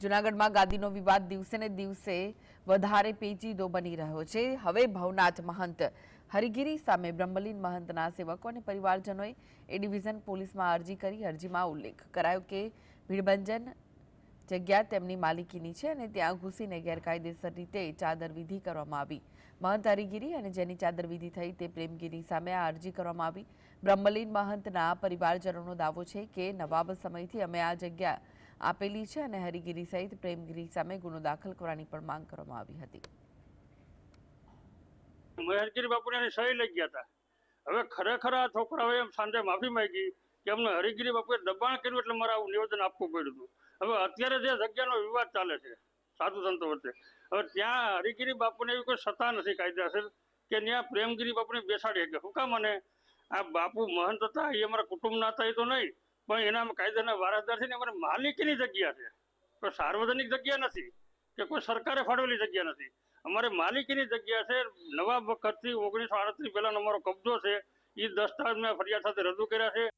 જૂનાગઢમાં ગાદીનો વિવાદ દિવસે ને દિવસે વધારે પેચીદો બની રહ્યો છે. હવે ભવનાથ મહંત હરિગીરી સામે બ્રહ્મલીન મહંતના સેવકો અને પરિવારજનોએ એ ડિવિઝન પોલીસમાં અરજી કરી અરજીમાં ઉલ્લેખ કરાયો કે ભીડભંજન જગ્યા તેમની માલિકીની છે અને ત્યાં ઘૂસીને ગેરકાયદેસર રીતે ચાદર વિધિ કરવામાં આવી. મહંત હરિગીરી અને જેની ચાદર વિધિ થઈ તે પ્રેમગીરી સામે આ અરજી કરવામાં આવી. બ્રહ્મલીન મહંતના પરિવારજનોનો દાવો છે કે નવાબ સમયથી અમે આ જગ્યા આપેલી છે અને હરિગીરી સહિત પ્રેમગીરી સામે ગુનો દાખલ કરવાની પણ માંગ કરવામાં આવી હતી. મહેરગીરી બાપુને સહી લઈ ગયા હતા. હવે ખરેખર આ છોકરાઓએ એમ સાંજે માફી માંગી કે અમને હરિગીરી બાપુએ દબાણ કર્યું એટલે મારે આવું નિવેદન આપવું પડ્યું હતું. હવે અત્યારે જે જગ્યાનો વિવાદ ચાલે છે, સાધુ સંતો વચ્ચે, હવે ત્યાં હરિગીરી બાપુને એવી કોઈ સત્તા નથી કાયદેસર કે ત્યાં પ્રેમગીરી બાપુને બેસાડી શકે શું કામ અને આ બાપુ મહંત હતા, એ અમારા કુટુંબના હતા, એ તો નહીં. પણ એના કાયદાના વારસદાર છે ને અમારે માલિકીની જગ્યા છે. કોઈ સાર્વજનિક જગ્યા નથી કે કોઈ સરકારે ફાળવેલી જગ્યા નથી. અમારે માલિકીની જગ્યા છે. નવા વખતથી ઓગણીસો આડત્રીસ પહેલાનો અમારો કબજો છે. એ દસ્તાવેજ મેં ફરિયાદ સાથે રજૂ કર્યા છે.